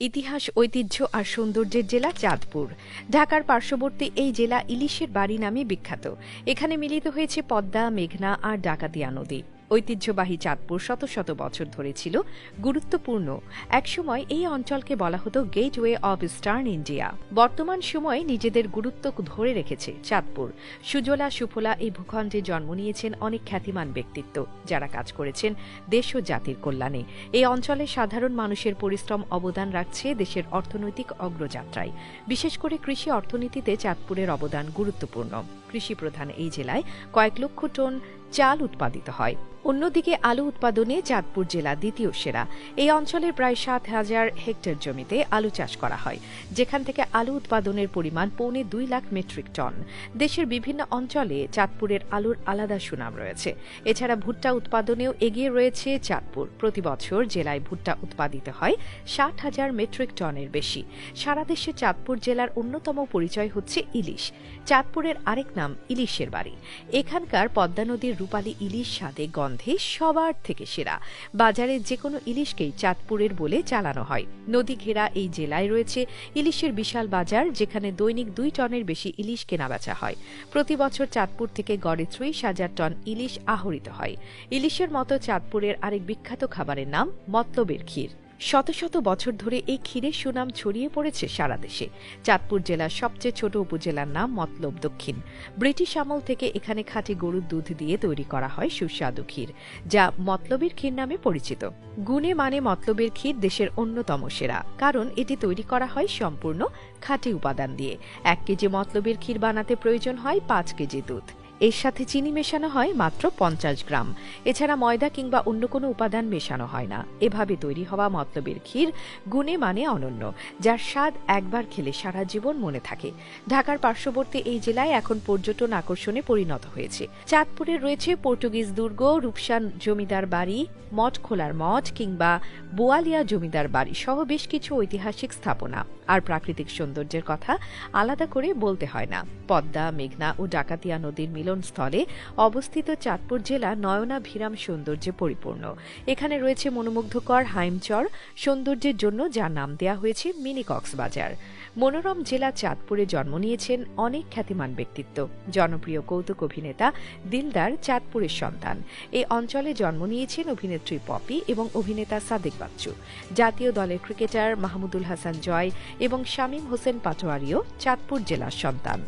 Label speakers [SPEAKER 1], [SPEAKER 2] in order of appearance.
[SPEAKER 1] ইতিহাস, ঐতিহ্য আর সৌন্দর্যের জেলা চাঁদপুর। ঢাকার পার্শ্ববর্তী এই জেলা ইলিশের বাড়ি নামে বিখ্যাত। এখানে মিলিত হয়েছে পদ্মা, মেঘনা আর ডাকাতিয়া নদী। ঐতিহ্যবাহী চাঁদপুর শত শত বছর ধরে ছিল গুরুত্বপূর্ণ। একসময় এই অঞ্চলকে বলা হতো গেটওয়ে অব স্টার্ন ইন্ডিয়া। বর্তমান সময়ে নিজেদের গুরুত্ব ধরে রেখেছে চাঁদপুর। সুজলা, সুফলা এই ভূখণ্ডে জন্ম নিয়েছেন অনেক খ্যাতিমান ব্যক্তিত্ব যারা কাজ করেছেন দেশ ও জাতির কল্যাণে। এই অঞ্চলে সাধারণ মানুষের পরিশ্রম অবদান রাখছে দেশের অর্থনৈতিক অগ্রযাত্রায়। বিশেষ করে কৃষি অর্থনীতিতে চাঁদপুরের অবদান গুরুত্বপূর্ণ। কৃষি প্রধান এই জেলায় কয়েক লক্ষ টন চাল উৎপাদিত হয়। অন্যদিকে আলু উৎপাদনে চাঁদপুর জেলা দ্বিতীয় সেরা। এই অঞ্চলের প্রায় সাত হাজার হেক্টর জমিতে আলু চাষ করা হয়, যেখান থেকে আলু উৎপাদনের পরিমাণ পৌনে দুই লাখ মেট্রিক টন। দেশের বিভিন্ন অঞ্চলে চাঁদপুরের আলুর আলাদা সুনাম রয়েছে। এছাড়া ভুট্টা উৎপাদনেও এগিয়ে রয়েছে চাঁদপুর। প্রতি বছর জেলায় ভুট্টা উৎপাদিত হয় ষাট হাজার মেট্রিক টনের বেশি। সারা দেশে চাঁদপুর জেলার অন্যতম পরিচয় হচ্ছে ইলিশ। চাঁদপুরের আরেক নাম ইলিশের বাড়ি। এখানকার পদ্মা নদীর রূপালী ইলিশ স্বাদে গন্ধে সবার থেকে সেরা। বাজারে যে কোনো ইলিশকেই চাঁদপুরের বলে চালানো হয়। নদী ঘেরা এই জেলায় রয়েছে ইলিশের বিশাল বাজার, যেখানে দৈনিক দুই টনের বেশি ইলিশ কেনাবেচা হয়। প্রতি বছর চাঁদপুর থেকে গড়ে ত্রিশ হাজার টন ইলিশ আহরিত হয়। ইলিশের মতো চাঁদপুরের আরেক বিখ্যাত খাবারের নাম মতলবের ক্ষীর। শত শত বছর ধরে এই ক্ষীরের সুনাম ছড়িয়ে পড়েছে সারা দেশে। চাঁদপুর জেলার সবচেয়ে ছোট উপজেলার নাম মতলব দক্ষিণ। ব্রিটিশ আমল থেকে এখানে খাঁটি গরুর দুধ দিয়ে তৈরি করা হয় সুস্বাদু ক্ষীর, যা মতলবের ক্ষীর নামে পরিচিত। গুণে মানে মতলবের ক্ষীর দেশের অন্যতম সেরা, কারণ এটি তৈরি করা হয় সম্পূর্ণ খাঁটি উপাদান দিয়ে। এক কেজি মতলবের ক্ষীর বানাতে প্রয়োজন হয় পাঁচ কেজি দুধ। এর সাথে চিনি মেশানো হয় মাত্র পঞ্চাশ গ্রাম। এছাড়া ময়দা কিংবা অন্য কোনো উপাদান মেশানো হয় না। এভাবে তৈরি হওয়া মতলবের ক্ষীর গুণে মানে অনন্য, যার স্বাদ একবার খেলে সারা জীবন মনে থাকে। ঢাকার পার্শ্ববর্তী এই জেলায় এখন পর্যটন আকর্ষণে পরিণত হয়েছে। চাঁদপুরে রয়েছে পর্তুগিজ দুর্গ, রূপসান জমিদার বাড়ি, মঠ খোলার মঠ কিংবা বোয়ালিয়া জমিদার বাড়ি সহ বেশ কিছু ঐতিহাসিক স্থাপনা। আর প্রাকৃতিক সৌন্দর্যের কথা আলাদা করে বলতে হয় না। পদ্মা, মেঘনা ও ডাকাতিয়া নদীর মিলনস্থলে অবস্থিত চাঁদপুর জেলা নয়নাভিরাম সৌন্দর্যে পরিপূর্ণ। এখানে রয়েছে মনোমুগ্ধকর হাইমচর সৌন্দর্যের জন্য যার নাম দেয়া হয়েছে মিনি কক্সবাজার। মনোরম জেলা চাঁদপুরে জন্ম নিয়েছেন অনেক খ্যাতিমান ব্যক্তিত্ব। জনপ্রিয় কৌতুক অভিনেতা দিলদার চাঁদপুরের সন্তান। এই অঞ্চলে জন্ম নিয়েছেন অভিনেত্রী পপি এবং অভিনেতা সাদেক বাচ্চু। জাতীয় দলের ক্রিকেটার মাহমুদুল হাসান জয় এবং শামীম হোসেন পাটোয়ারিও চাঁদপুর জেলার সন্তান।